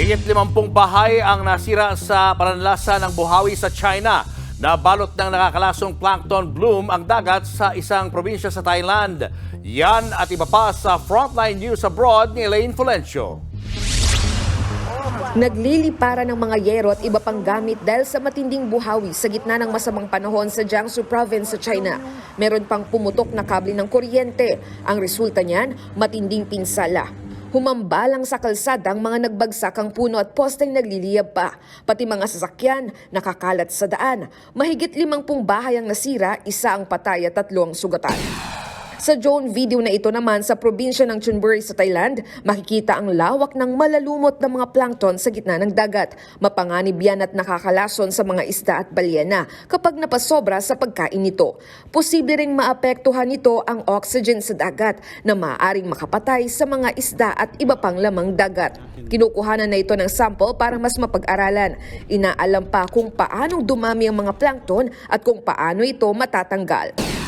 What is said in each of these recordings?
Higit limampung bahay ang nasira sa pananlasa ng buhawi sa China. Nabalot ng nakakalasong plankton bloom ang dagat sa isang probinsya sa Thailand. Yan at iba pa sa Frontline News Abroad ni Elaine Fulencio. Naglilipara ng mga yero at iba pang gamit dahil sa matinding buhawi sa gitna ng masamang panahon sa Jiangsu province sa China. Meron pang pumutok na kable ng kuryente. Ang resulta niyan, matinding pinsala. Humambalang sa kalsada ang mga nagbagsak ang puno at posteng nagliliyab pa. Pati mga sasakyan, nakakalat sa daan. Mahigit limangpung bahay ang nasira, isa ang patay at tatlo ang sugatan. Sa drone video na ito naman sa probinsya ng Chonburi sa Thailand, makikita ang lawak ng malalumot na mga plankton sa gitna ng dagat. Mapanganib yan at nakakalason sa mga isda at balyena kapag napasobra sa pagkain nito. Posible ring maapektuhan nito ang oxygen sa dagat na maaaring makapatay sa mga isda at iba pang lamang dagat. Kinukuhanan na ito ng sample para mas mapag-aralan. Inaalam pa kung paanong dumami ang mga plankton at kung paano ito matatanggal.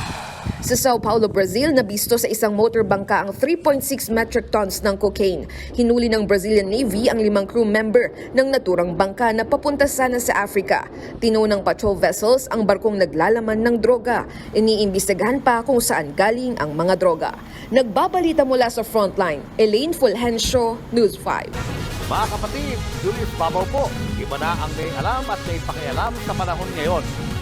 Sa Sao Paulo, Brazil, nabisto sa isang motor bangka ang 3.6 metric tons ng cocaine. Hinuli ng Brazilian Navy ang limang crew member ng naturang bangka na papunta sana sa Africa. Tinunang patrol vessels ang barkong naglalaman ng droga. Iniimbestigahan pa kung saan galing ang mga droga. Nagbabalita mula sa frontline, Elaine Fulgencio, News 5. Mga kapatid, Julius Babaw po. Iba na ang may alam at may pakialam sa panahon ngayon.